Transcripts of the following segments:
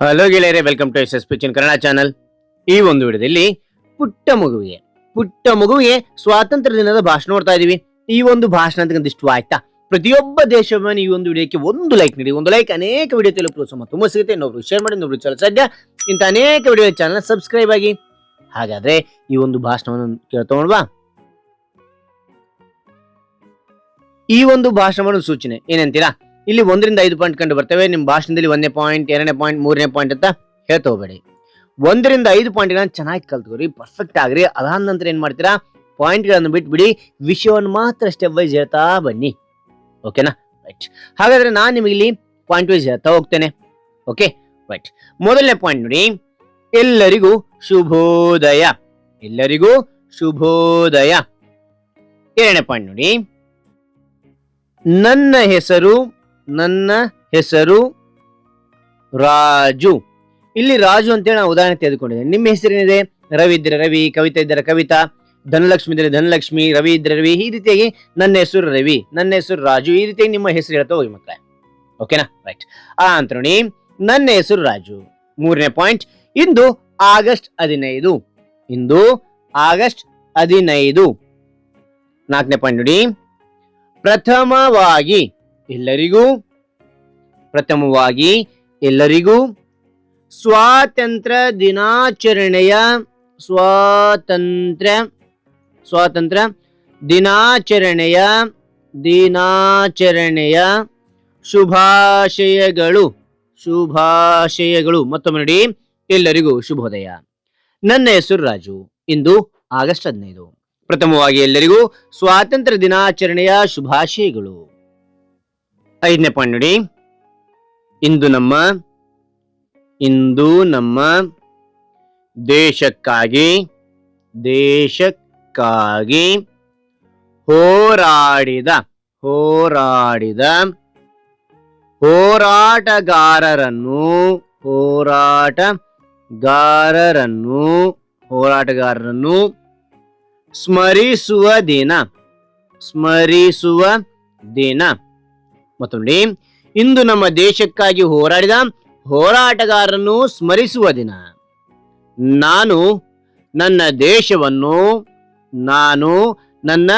Hello ಗೆಳೆಯರೆ welcome to S S ಪಿಚಿನ್ Kannada channel ಈ ಒಂದು ವಿಡಿಯೋದಲ್ಲಿ ಪುಟ್ಟ ಮಗುವಿಗೆ ಪುಟ್ಟ ಮಗುವಿಗೆ ಸ್ವಾತಂತ್ರ್ಯ ದಿನದ ಭಾಷಣ ನೋಡ್ತಾ ಇದೀವಿ. ಈ ಒಂದು ಭಾಷಣ ಅಂತ ಇಷ್ಟ ಆಯ್ತಾ? ಪ್ರತಿಯೊಬ್ಬ ದೇಶವನ್ನು ಈ ಒಂದು ವಿಡಿಯೋಕ್ಕೆ ಒಂದು ಲೈಕ್ ನೀಡಿ, ಒಂದು ಲೈಕ್ ಅನೇಕ ವಿಡಿಯೋ ಪ್ರೋತ್ಸಾಹ ತುಂಬ ಸಿಗುತ್ತೆ. ಇನ್ನೊಬ್ರು ಶೇರ್ ಮಾಡಿ, ಇನ್ನೊಬ್ರು ಚಾನಲ್ ಸಾಧ್ಯ ಇಂಥ ಅನೇಕ ವಿಡಿಯೋ ಚಾನಲ್ ಸಬ್ಸ್ಕ್ರೈಬ್ ಆಗಿ. ಹಾಗಾದ್ರೆ ಈ ಒಂದು ಭಾಷಣವನ್ನು ಕೇಳ್ತಗೊಂಡ್ವಾ ಈ ಒಂದು ಭಾಷಣವನ್ನು ಸೂಚನೆ ಏನಂತೀರಾ? ಇಲ್ಲಿ ಒಂದರಿಂದ ಐದು ಪಾಯಿಂಟ್ ಕಂಡು ಬರ್ತವೆ. ನಿಮ್ಮ ಭಾಷಣದಲ್ಲಿ ಒಂದನೇ ಪಾಯಿಂಟ್ ಎರಡನೇ ಪಾಯಿಂಟ್ ಮೂರನೇ ಪಾಯಿಂಟ್ ಅಂತ ಹೇಳ್ತಾ ಹೋಗ್ಬೇಡಿ. ಒಂದರಿಂದ ಐದು ಪಾಯಿಂಟ್ ಚೆನ್ನಾಗಿ ಕಲ್ತ್ಕೊರಿ ಪರ್ಫೆಕ್ಟ್ ಆಗ್ರಿ. ಅದಾದ ನಂತರ ಏನು ಮಾಡ್ತೀರಾ? ಪಾಯಿಂಟ್ಗಳನ್ನು ಬಿಟ್ಬಿಡಿ, ವಿಷಯವನ್ನು ಮಾತ್ರ ಸ್ಟೆಪ್ ವೈಸ್ ಹೇಳ್ತಾ ಬನ್ನಿ. ಓಕೆನಾ ರೈಟ್ ಹಾಗಾದ್ರೆ ನಾನು ನಿಮಗೆ ಇಲ್ಲಿ ಪಾಯಿಂಟ್ ವೈಸ್ ಹೇಳ್ತಾ ಹೋಗ್ತೇನೆ. ಓಕೆ ರೈಟ್ ಮೊದಲನೇ ಪಾಯಿಂಟ್ ನೋಡಿ. ಎಲ್ಲರಿಗೂ ಶುಭೋದಯ. ಎಲ್ಲರಿಗೂ ಶುಭೋದಯ. ಎರಡನೇ ಪಾಯಿಂಟ್ ನೋಡಿ. ನನ್ನ ಹೆಸರು ನನ್ನ ಹೆಸರು ರಾಜು. ಇಲ್ಲಿ ರಾಜು ಅಂತೇಳಿ ನಾವು ಉದಾಹರಣೆ ತೆಗೆದುಕೊಂಡಿದ್ದೇನೆ. ನಿಮ್ಮ ಹೆಸರೇನಿದೆ? ರವಿ ಇದ್ದರೆ ರವಿ, ಕವಿತಾ ಇದ್ದರೆ ಕವಿತಾ, ಧನಲಕ್ಷ್ಮಿ ಇದ್ದರೆ ಧನಲಕ್ಷ್ಮಿ, ರವಿ ಇದ್ದರೆ ರವಿ, ಈ ರೀತಿಯಾಗಿ ನನ್ನ ಹೆಸರು ರವಿ, ನನ್ನ ಹೆಸರು ರಾಜು, ಈ ರೀತಿಯಾಗಿ ನಿಮ್ಮ ಹೆಸರು ಹೇಳ್ತಾ ಹೋಗಿ ಮಕ್ಕಳೇ. ಓಕೆನಾ ರೈಟ್ ಆ, ಅಂತ ನನ್ನ ಹೆಸರು ರಾಜು. ಮೂರನೇ ಪಾಯಿಂಟ್ ಇಂದು ಆಗಸ್ಟ್ ಹದಿನೈದು. ಇಂದು ಆಗಸ್ಟ್ ಹದಿನೈದು. ನಾಲ್ಕನೇ ಪಾಯಿಂಟ್ ನೋಡಿ. ಪ್ರಥಮವಾಗಿ ಎಲ್ಲರಿಗೂ ಪ್ರಥಮವಾಗಿ ಎಲ್ಲರಿಗೂ ಸ್ವಾತಂತ್ರ್ಯ ದಿನಾಚರಣೆಯ ಸ್ವಾತಂತ್ರ್ಯ ಸ್ವಾತಂತ್ರ್ಯ ದಿನಾಚರಣೆಯ ದಿನಾಚರಣೆಯ ಶುಭಾಶಯಗಳು ಶುಭಾಶಯಗಳು. ಮತ್ತೊಮ್ಮೆ ನೋಡಿ, ಎಲ್ಲರಿಗೂ ಶುಭೋದಯ. ನನ್ನ ಹೆಸರು ರಾಜು. ಇಂದು ಆಗಸ್ಟ್ ಹದಿನೈದು. ಪ್ರಥಮವಾಗಿ ಎಲ್ಲರಿಗೂ ಸ್ವಾತಂತ್ರ್ಯ ದಿನಾಚರಣೆಯ ಶುಭಾಶಯಗಳು. ಐದನೇ ಪಾಯಿಂಟ್ ನೋಡಿ. ಇಂದು ನಮ್ಮ ಇಂದು ನಮ್ಮ ದೇಶಕ್ಕಾಗಿ ದೇಶಕ್ಕಾಗಿ ಹೋರಾಡಿದ ಹೋರಾಡಿದ ಹೋರಾಟಗಾರರನ್ನು ಹೋರಾಟಗಾರರನ್ನು ಹೋರಾಟಗಾರರನ್ನು ಸ್ಮರಿಸುವ ದಿನ ಸ್ಮರಿಸುವ ದಿನ. ಮತ್ತೊಂದು ಇಂದು ನಮ್ಮ ದೇಶಕ್ಕಾಗಿ ಹೋರಾಡಿದ ಹೋರಾಟಗಾರರನ್ನು ಸ್ಮರಿಸುವ ದಿನ. ನಾನು ನನ್ನ ದೇಶವನ್ನು, ನಾನು ನನ್ನ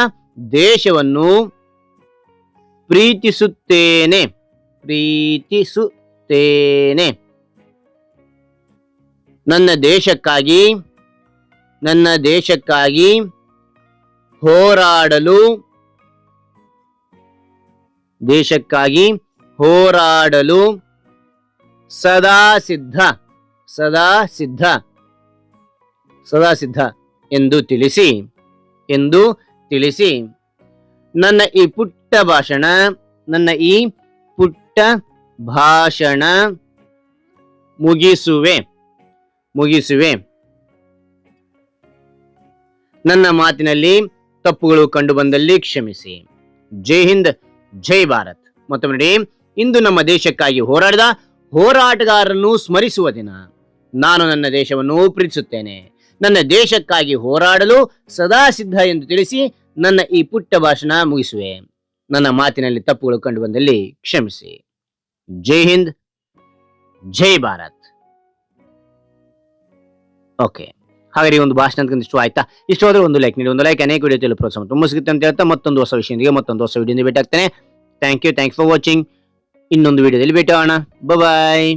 ದೇಶವನ್ನು ಪ್ರೀತಿಸುತ್ತೇನೆ ಪ್ರೀತಿಸುತ್ತೇನೆ. ನನ್ನ ದೇಶಕ್ಕಾಗಿ ನನ್ನ ದೇಶಕ್ಕಾಗಿ ಹೋರಾಡಲು ದೇಶಕ್ಕಾಗಿ ಹೋರಾಡಲು ಸದಾ ಸಿದ್ಧ ಸದಾ ಸಿದ್ಧ ಸದಾ ಸಿದ್ಧ ಎಂದು ತಿಳಿಸಿ ಎಂದು ತಿಳಿಸಿ. ನನ್ನ ಈ ಪುಟ್ಟ ಭಾಷಣ, ನನ್ನ ಈ ಪುಟ್ಟ ಭಾಷಣ ಮುಗಿಸುವೆ ಮುಗಿಸುವೆ. ನನ್ನ ಮಾತಿನಲ್ಲಿ ತಪ್ಪುಗಳು ಕಂಡುಬಂದಲ್ಲಿ ಕ್ಷಮಿಸಿ. ಜೈ ಹಿಂದ್. ಜೈ ಭಾರತ್. ಮತ್ತೊಮ್ಮೆ ನೋಡಿ, ಇಂದು ನಮ್ಮ ದೇಶಕ್ಕಾಗಿ ಹೋರಾಡಿದ ಹೋರಾಟಗಾರರನ್ನು ಸ್ಮರಿಸುವ ದಿನ. ನಾನು ನನ್ನ ದೇಶವನ್ನು ಪ್ರೀತಿಸುತ್ತೇನೆ. ನನ್ನ ದೇಶಕ್ಕಾಗಿ ಹೋರಾಡಲು ಸದಾ ಸಿದ್ಧ ಎಂದು ತಿಳಿಸಿ ನನ್ನ ಈ ಪುಟ್ಟ ಭಾಷಣ ಮುಗಿಸುವೆ. ನನ್ನ ಮಾತಿನಲ್ಲಿ ತಪ್ಪುಗಳು ಕಂಡು ಬಂದಲ್ಲಿ ಕ್ಷಮಿಸಿ. ಜೈ ಹಿಂದ್, ಜೈ ಭಾರತ್. ಓಕೆ. ಈ ಒಂದು ಭಾಷಣ ಅಂತ ಇಷ್ಟು ಆಯ್ತಾ? ಆದರೆ ಒಂದು ಲೈಕ್ ನೀಡಿ, ಒಂದು ಲೈಕ್ ಅನೇಕ ವಿಡಿಯೋ ಪ್ರೋತ್ಸಾಹ ತುಂಬ ಸಿಗುತ್ತೆ ಅಂತ ಹೇಳ್ತಾ ಮತ್ತೊಂದು ಹೊಸ ವಿಷಯದೊಂದಿಗೆ ಮತ್ತೊಂದು ಹೊಸ ವಿಡಿಯೋದಿಂದ ಭೇಟಿ ಆಗ್ತೇನೆ. Thank you thanks for watching ಇನ್ನೊಂದು ವಿಡಿಯೋದಲ್ಲಿ ಭೇಟಿ ಆಗೋಣ. ಬಾಯ್